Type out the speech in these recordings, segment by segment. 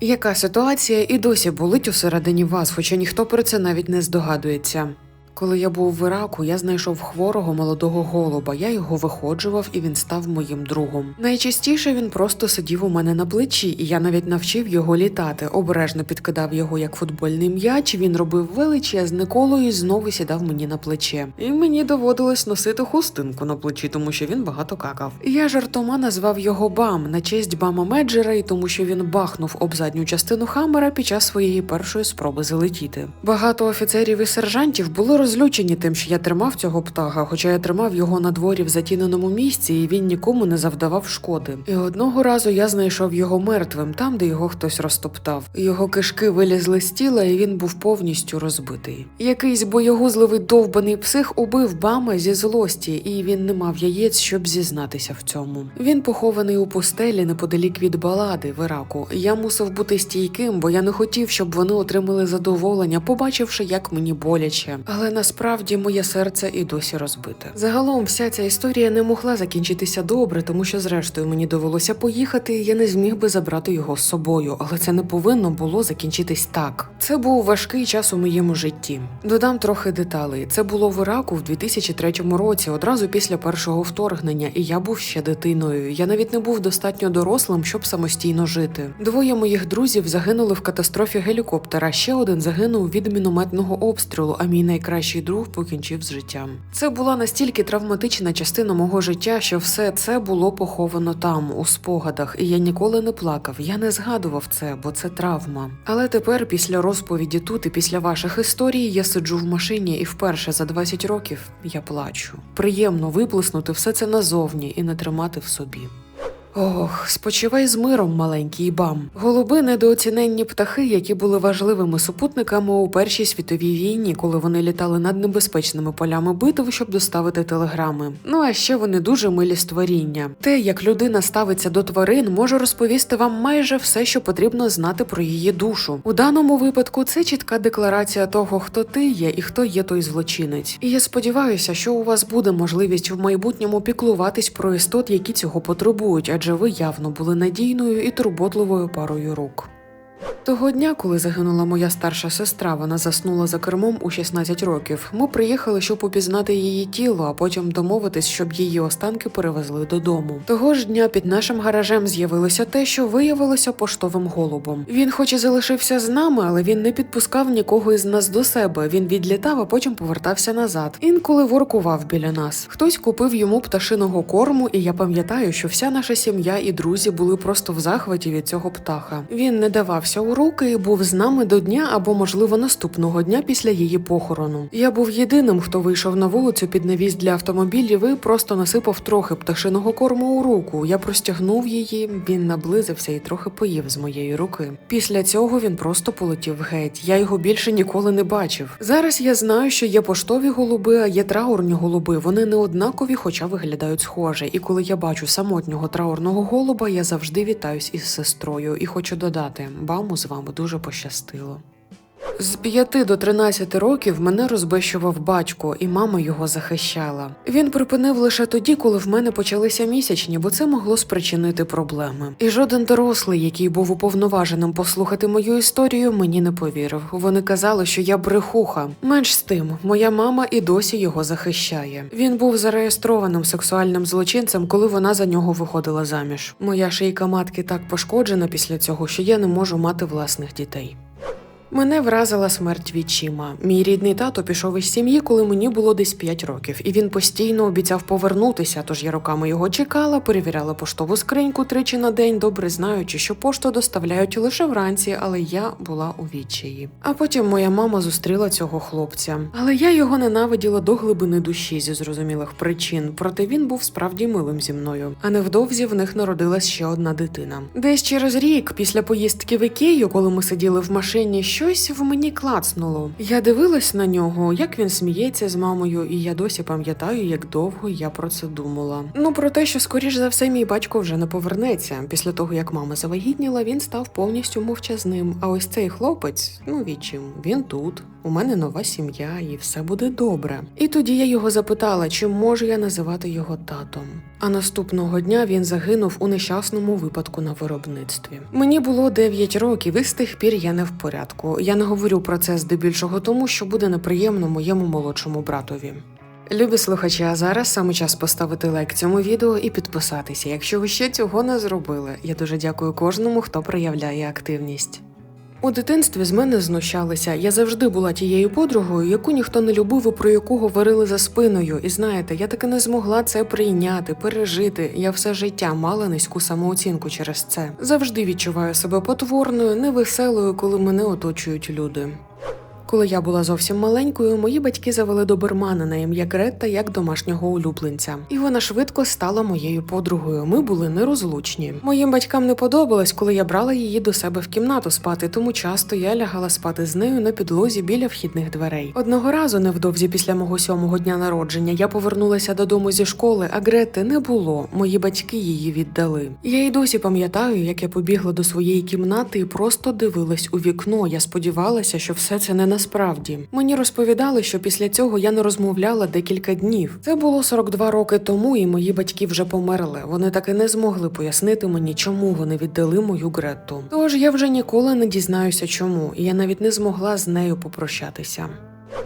Яка ситуація і досі болить усередині вас, хоча ніхто про це навіть не здогадується. Коли я був в Іраку, я знайшов хворого молодого голуба. Я його виходжував, і він став моїм другом. Найчастіше він просто сидів у мене на плечі, і я навіть навчив його літати. Обережно підкидав його як футбольний м'яч. Він робив величезне коло і знову сідав мені на плече. І мені доводилось носити хустинку на плечі, тому що він багато какав. Я жартома назвав його Бам на честь Бама Меджера, і тому що він бахнув об задню частину Хаммера під час своєї першої спроби залетіти. Багато офіцерів і сержантів були розлючені тим, що я тримав цього птаха, хоча я тримав його на дворі в затіненому місці, і він нікому не завдавав шкоди. І одного разу я знайшов його мертвим, там, де його хтось розтоптав. Його кишки вилізли з тіла, і він був повністю розбитий. Якийсь боєгузливий довбаний псих убив Бама зі злості, і він не мав яєць, щоб зізнатися в цьому. Він похований у пустелі неподалік від балади в Іраку. Я мусив бути стійким, бо я не хотів, щоб вони отримали задоволення, побачивши, як мені боляче. Але насправді моє серце і досі розбите. Загалом, вся ця історія не могла закінчитися добре, тому що, зрештою, мені довелося поїхати, і я не зміг би забрати його з собою, але це не повинно було закінчитись так. Це був важкий час у моєму житті. Додам трохи деталей. Це було в Іраку в 2003 році, одразу після першого вторгнення, і я був ще дитиною. Я навіть не був достатньо дорослим, щоб самостійно жити. Двоє моїх друзів загинули в катастрофі гелікоптера. Ще один загинув від мінометного обстрілу. А мій найкращий друг покінчив з життям. Це була настільки травматична частина мого життя, що все це було поховано там, у спогадах, і я ніколи не плакав. Я не згадував це, бо це травма. Але тепер, після розповіді тут і після ваших історій, я сиджу в машині, і вперше за 20 років я плачу. Приємно виплеснути все це назовні і не тримати в собі. Ох, спочивай з миром, маленький бам. Голуби недооціненні птахи, які були важливими супутниками у Першій світовій війні, коли вони літали над небезпечними полями битв, щоб доставити телеграми. Ну а ще вони дуже милі створіння. Те, як людина ставиться до тварин, може розповісти вам майже все, що потрібно знати про її душу. У даному випадку це чітка декларація того, хто ти є і хто є той злочинець. І я сподіваюся, що у вас буде можливість в майбутньому піклуватись про істот, які цього потребують, адже ви явно були надійною і турботливою парою рук. Того дня, коли загинула моя старша сестра, вона заснула за кермом у 16 років. Ми приїхали, щоб упізнати її тіло, а потім домовитись, щоб її останки перевезли додому. Того ж дня під нашим гаражем з'явилося те, що виявилося поштовим голубом. Він, хоч і залишився з нами, але він не підпускав нікого із нас до себе. Він відлітав, а потім повертався назад. Інколи воркував біля нас. Хтось купив йому пташиного корму, і я пам'ятаю, що вся наша сім'я і друзі були просто в захваті від цього птаха. Він не давався у руки і був з нами до дня або, можливо, наступного дня після її похорону. Я був єдиним, хто вийшов на вулицю під навіс для автомобілів і просто насипав трохи пташиного корму у руку. Я простягнув її, він наблизився і трохи поїв з моєї руки. Після цього він просто полетів геть. Я його більше ніколи не бачив. Зараз я знаю, що є поштові голуби, а є траурні голуби. Вони не однакові, хоча виглядають схоже. І коли я бачу самотнього траурного голуба, я завжди вітаюсь із сестрою і хочу додати: баму з вами дуже пощастило. З 5 до 13 років мене розбещував батько, і мама його захищала. Він припинив лише тоді, коли в мене почалися місячні, бо це могло спричинити проблеми. І жоден дорослий, який був уповноваженим послухати мою історію, мені не повірив. Вони казали, що я брехуха. Менш з тим, моя мама і досі його захищає. Він був зареєстрованим сексуальним злочинцем, коли вона за нього виходила заміж. Моя шийка матки так пошкоджена після цього, що я не можу мати власних дітей. Мене вразила смерть відчима. Мій рідний тато пішов із сім'ї, коли мені було десь 5 років, і він постійно обіцяв повернутися. Тож я роками його чекала, перевіряла поштову скриньку тричі на день, добре знаючи, що пошту доставляють лише вранці, але я була у відчаї. А потім моя мама зустріла цього хлопця. Але я його ненавиділа до глибини душі зі зрозумілих причин. Проте він був справді милим зі мною. А невдовзі в них народилась ще одна дитина. Десь через рік, після поїздки в Ікею, коли ми сиділи в машині, що щось в мені клацнуло. Я дивилась на нього, як він сміється з мамою, і я досі пам'ятаю, як довго я про це думала. Ну про те, що скоріш за все мій батько вже не повернеться. Після того як мама завагітніла, він став повністю мовчазним. А ось цей хлопець, ну відчим, він тут. У мене нова сім'я, і все буде добре. І тоді я його запитала, чи можу я називати його татом. А наступного дня він загинув у нещасному випадку на виробництві. Мені було 9 років, і з тих пір я не в порядку. Я не говорю про це здебільшого тому, що буде неприємно моєму молодшому братові. Любі слухачі, а зараз саме час поставити лайк цьому відео і підписатися, якщо ви ще цього не зробили. Я дуже дякую кожному, хто проявляє активність. У дитинстві з мене знущалися. Я завжди була тією подругою, яку ніхто не любив і про яку говорили за спиною. І знаєте, я таки не змогла це прийняти, пережити. Я все життя мала низьку самооцінку через це. Завжди відчуваю себе потворною, невеселою, коли мене оточують люди. Коли я була зовсім маленькою, мої батьки завели добермана на ім'я Гретта як домашнього улюбленця, і вона швидко стала моєю подругою. Ми були нерозлучні. Моїм батькам не подобалось, коли я брала її до себе в кімнату спати, тому часто я лягала спати з нею на підлозі біля вхідних дверей. Одного разу, невдовзі після мого сьомого дня народження, я повернулася додому зі школи, а Грети не було. Мої батьки її віддали. Я й досі пам'ятаю, як я побігла до своєї кімнати і просто дивилась у вікно. Я сподівалася, що все це не насправді. Мені розповідали, що після цього я не розмовляла декілька днів. Це було 42 роки тому, і мої батьки вже померли. Вони так і не змогли пояснити мені, чому вони віддали мою Гретту. Тож я вже ніколи не дізнаюся, чому, і я навіть не змогла з нею попрощатися.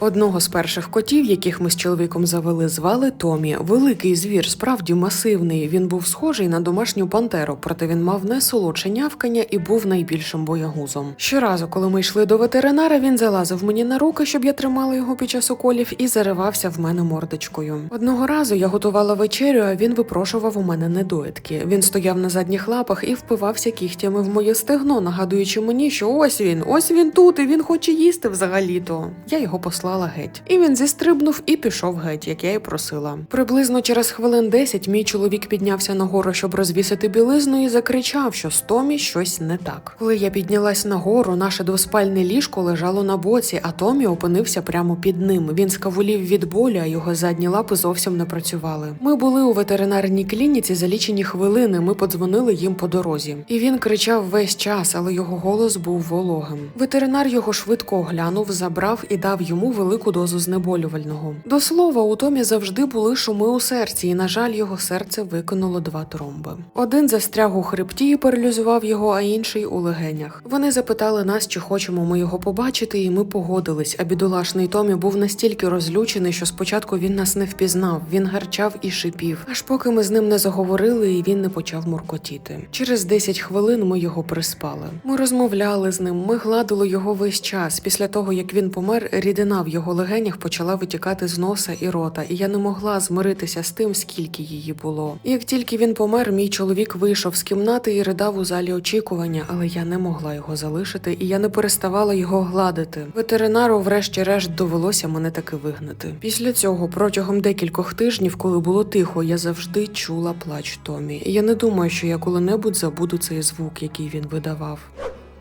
Одного з перших котів, яких ми з чоловіком завели, звали Томі. Великий звір, справді масивний. Він був схожий на домашню пантеру, проте він мав найсолодше нявкання і був найбільшим боягузом. Щоразу, коли ми йшли до ветеринара, він залазив мені на руки, щоб я тримала його під час уколів, і заривався в мене мордочкою. Одного разу я готувала вечерю, а він випрошував у мене недоїдки. Він стояв на задніх лапах і впивався кігтями в моє стегно, нагадуючи мені, що ось він, ось він тут, і він хоче їсти взагалі-то. Я його послала геть. І він зістрибнув і пішов геть, як я й просила. Приблизно через хвилин 10 мій чоловік піднявся нагору, щоб розвісити білизну, і закричав, що з Томі щось не так. Коли я піднялась нагору, наше двоспальне ліжко лежало на боці, а Томі опинився прямо під ним. Він скавулів від болю, а його задні лапи зовсім не працювали. Ми були у ветеринарній клініці за лічені хвилини. Ми подзвонили їм по дорозі. І він кричав весь час, але його голос був вологим. Ветеринар його швидко оглянув, забрав і дав йому велику дозу знеболювального. До слова, у Томі завжди були шуми у серці, і, на жаль, його серце викинуло два тромби. Один застряг у хребті і паралізував його, а інший у легенях. Вони запитали нас, чи хочемо ми його побачити, і ми погодились. А бідолашний Томі був настільки розлючений, що спочатку він нас не впізнав. Він гарчав і шипів, аж поки ми з ним не заговорили, і він не почав муркотіти. Через 10 хвилин ми його приспали. Ми розмовляли з ним, ми гладили його весь час. Після того як він помер, рідина в його легенях почала витікати з носа і рота, і я не могла змиритися з тим, скільки її було. Як тільки він помер, мій чоловік вийшов з кімнати і ридав у залі очікування, але я не могла його залишити, і я не переставала його гладити. Ветеринару, врешті-решт, довелося мене таки вигнати. Після цього, протягом декількох тижнів, коли було тихо, я завжди чула плач Томі. І я не думаю, що я коли-небудь забуду цей звук, який він видавав.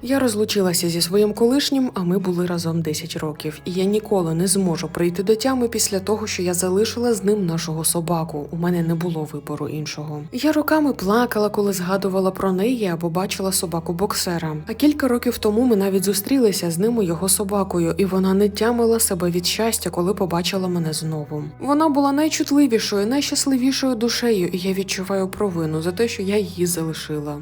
Я розлучилася зі своїм колишнім, а ми були разом 10 років, і я ніколи не зможу прийти до тями після того, що я залишила з ним нашого собаку. У мене не було вибору іншого. Я роками плакала, коли згадувала про неї або бачила собаку боксера. А кілька років тому ми навіть зустрілися з ним і його собакою, і вона не тямила себе від щастя, коли побачила мене знову. Вона була найчутливішою, найщасливішою душею, і я відчуваю провину за те, що я її залишила.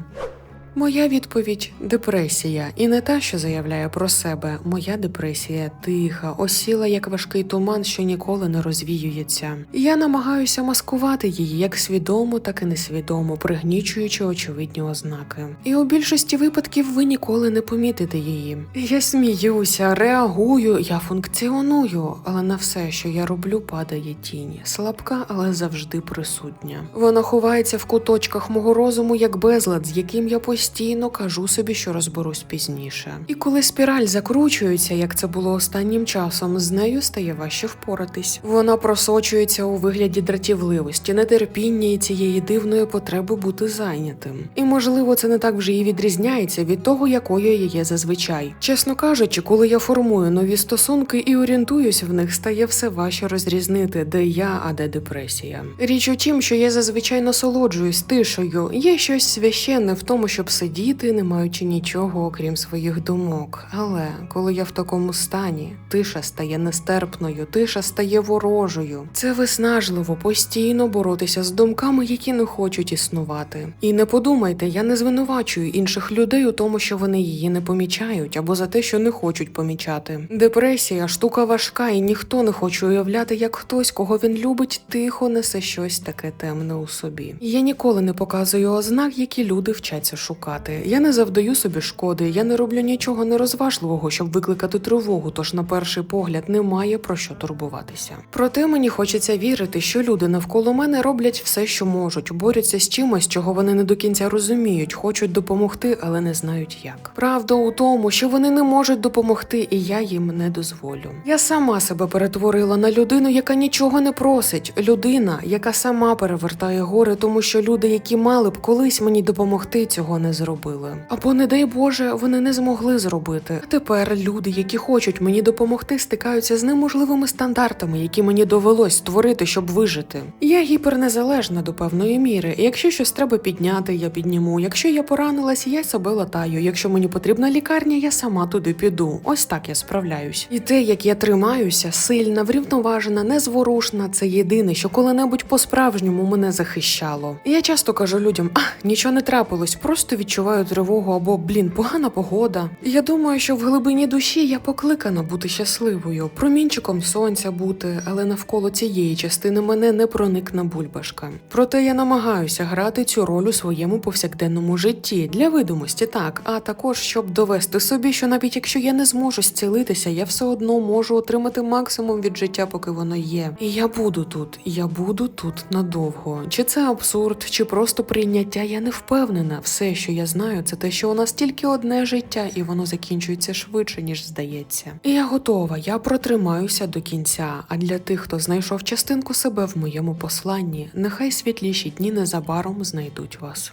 Моя відповідь депресія, і не та, що заявляє про себе. Моя депресія тиха, осіла як важкий туман, що ніколи не розвіюється. Я намагаюся маскувати її як свідомо, так і несвідомо, пригнічуючи очевидні ознаки. І у більшості випадків ви ніколи не помітите її. Я сміюся, реагую, я функціоную, але на все, що я роблю, падає тінь. Слабка, але завжди присутня. Вона ховається в куточках мого розуму як безлад, з яким я постійно постійно кажу собі, що розберусь пізніше. І коли спіраль закручується, як це було останнім часом, з нею стає важче впоратись. Вона просочується у вигляді дратівливості, нетерпіння і цієї дивної потреби бути зайнятим. І можливо, це не так вже і відрізняється від того, якою я є зазвичай. Чесно кажучи, коли я формую нові стосунки і орієнтуюсь в них, стає все важче розрізнити, де я, а де депресія. Річ у тім, що я зазвичай насолоджуюсь тишею. Є щось священне в тому, щоб сидіти, не маючи нічого, окрім своїх думок. Але коли я в такому стані, тиша стає нестерпною, тиша стає ворожою. Це виснажливо постійно боротися з думками, які не хочуть існувати. І не подумайте, я не звинувачую інших людей у тому, що вони її не помічають, або за те, що не хочуть помічати. Депресія штука важка, і ніхто не хоче уявляти, як хтось, кого він любить, тихо несе щось таке темне у собі. Я ніколи не показую ознак, які люди вчаться шукати. Я не завдаю собі шкоди, я не роблю нічого нерозважливого, щоб викликати тривогу, тож на перший погляд немає про що турбуватися. Проте мені хочеться вірити, що люди навколо мене роблять все, що можуть, борються з чимось, чого вони не до кінця розуміють, хочуть допомогти, але не знають як. Правда у тому, що вони не можуть допомогти, і я їм не дозволю. Я сама себе перетворила на людину, яка нічого не просить, людина, яка сама перевертає гори, тому що люди, які мали б колись мені допомогти, цього не зробили. Або, не дай Боже, вони не змогли зробити. Тепер люди, які хочуть мені допомогти, стикаються з неможливими стандартами, які мені довелось створити, щоб вижити. Я гіпернезалежна до певної міри. Якщо щось треба підняти, я підніму. Якщо я поранилась, я себе латаю. Якщо мені потрібна лікарня, я сама туди піду. Ось так я справляюсь. І те, як я тримаюся, сильна, врівноважена, незворушна, це єдине, що коли-небудь по-справжньому мене захищало. Я часто кажу людям: а нічого не трапилось, просто відчуваю тривогу або блін, погана погода. Я думаю, що в глибині душі я покликана бути щасливою, промінчиком сонця бути, але навколо цієї частини мене не проникна бульбашка. Проте я намагаюся грати цю роль у своєму повсякденному житті для видимості, так, а також щоб довести собі, що навіть якщо я не зможу зцілитися, я все одно можу отримати максимум від життя, поки воно є. І я буду тут, я буду тут надовго. Чи це абсурд, чи просто прийняття, я не впевнена. Все, я знаю, це те, що у нас тільки одне життя, і воно закінчується швидше, ніж здається. І я готова, я протримаюся до кінця. А для тих, хто знайшов частинку себе в моєму посланні, нехай світліші дні незабаром знайдуть вас.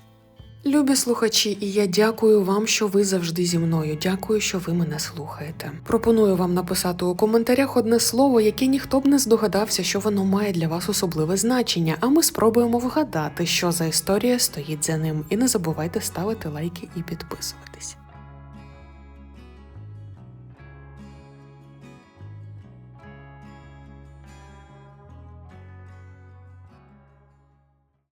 Любі слухачі, і я дякую вам, що ви завжди зі мною. Дякую, що ви мене слухаєте. Пропоную вам написати у коментарях одне слово, яке ніхто б не здогадався, що воно має для вас особливе значення. А ми спробуємо вгадати, що за історія стоїть за ним. І не забувайте ставити лайки і підписуватись.